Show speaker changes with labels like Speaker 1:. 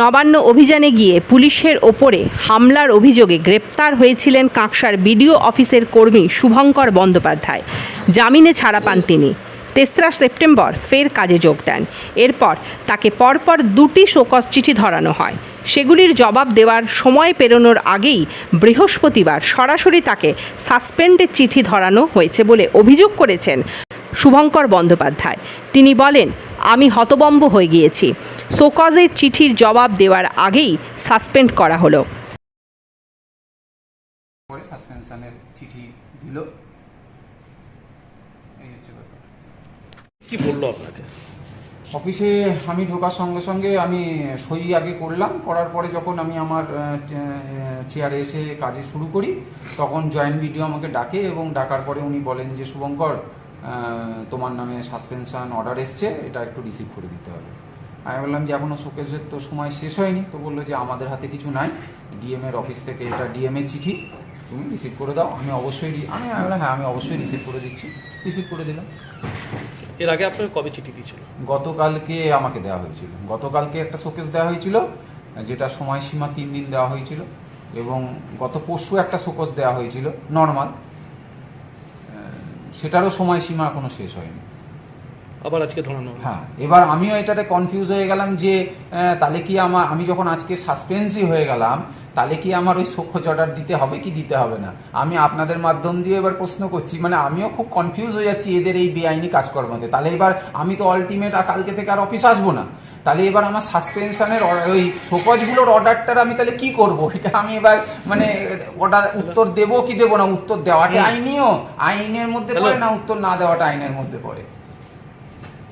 Speaker 1: নবান্ন অভিযানে গিয়ে পুলিশের ওপরে হামলার অভিযোগে গ্রেপ্তার হয়েছিলেন কাঁকসার বিডিও অফিসের কর্মী শুভঙ্কর বন্দ্যোপাধ্যায়। জামিনে ছাড়া পান তিনি। তেসরা সেপ্টেম্বর ফের কাজে যোগ দেন। এরপর তাকে পরপর দুটি শোকজ চিঠি ধরানো হয়। সেগুলির জবাব দেওয়ার সময় পেরোনোর আগেই বৃহস্পতিবার সরাসরি তাকে সাসপেন্ডের চিঠি ধরানো হয়েছে বলে অভিযোগ করেছেন শুভঙ্কর বন্দ্যোপাধ্যায়। তিনি বলেন আমি হতবম্ব হয়ে গিয়েছি। সোকজের চিঠির জবাব দেওয়ার আগেই সাসপেন্ড করা হলো।
Speaker 2: পরে সাসপেনশনের চিঠি দিল। এই হচ্ছে ব্যাপার।
Speaker 3: কি বলল আপনাকে?
Speaker 2: অফিসে আমি ঢোকার সঙ্গে সঙ্গে আমি সই আগে করলাম। করার পরে যখন আমি আমার চেয়ারে এসে কাজে শুরু করি তখন জয়েন্ট ভিডিও আমাকে ডাকে এবং ডাকার পরে উনি বলেন যে শুভঙ্কর তোমার নামে সাসপেনশন অর্ডার এসছে এটা একটু রিসিভ করে দিতে হবে। আমি বললাম যে এখনও শোকেজের তো সময় শেষ হয়নি তো বলল যে আমাদের হাতে কিছু নাই। ডিএম এর অফিস থেকে এটা ডিএম এর চিঠি তুমি রিসিভ করে দাও। আমি অবশ্যই আমি আমি বললাম, হ্যাঁ আমি অবশ্যই রিসিভ করে দিচ্ছি। রিসিভ করে দিলাম।
Speaker 3: এর আগে আপনার কবে চিঠি দিয়েছিল?
Speaker 2: গতকালকে আমাকে দেওয়া হয়েছিল। গতকালকে একটা শোকেস দেওয়া হয়েছিল যেটা সময়সীমা তিন দিন দেওয়া হয়েছিল এবং গত পরশু একটা শোকস দেওয়া হয়েছিল নর্মাল। সেটারও সময়সীমা এখনও শেষ হয়নি।
Speaker 3: আবার আজকে ধরানো হলো।
Speaker 2: হ্যাঁ এবার আমিও এটাতে কনফিউজ হয়ে গেলাম যে আহ, তাহলে কি আমার আমি যখন আজকে সাসপেন্সই হয়ে গেলাম তাহলে কি আমার ওই সক্ষজ অর্ডার দিতে হবে কি দিতে হবে না? আমি আপনাদের মাধ্যম দিয়ে এবার প্রশ্ন করছি মানে আমিও খুব কনফিউজ হয়ে যাচ্ছি এদের এই বেআইনি কাজকর্মতে তাহলে এবার আমি তো অল্টিমেট কালকে থেকে আর অফিস আসব না। তাহলে এবার আমার সাসপেনশনের ওই শোকজগুলোর অর্ডারটার আমি তাহলে কি করব? এটা আমি এবার মানে অর্ডার উত্তর দেবো কি দেবো না? উত্তর দেওয়াটা আইনিও। আইনের মধ্যে পড়ে না উত্তর না দেওয়াটা আইনের মধ্যে পড়ে।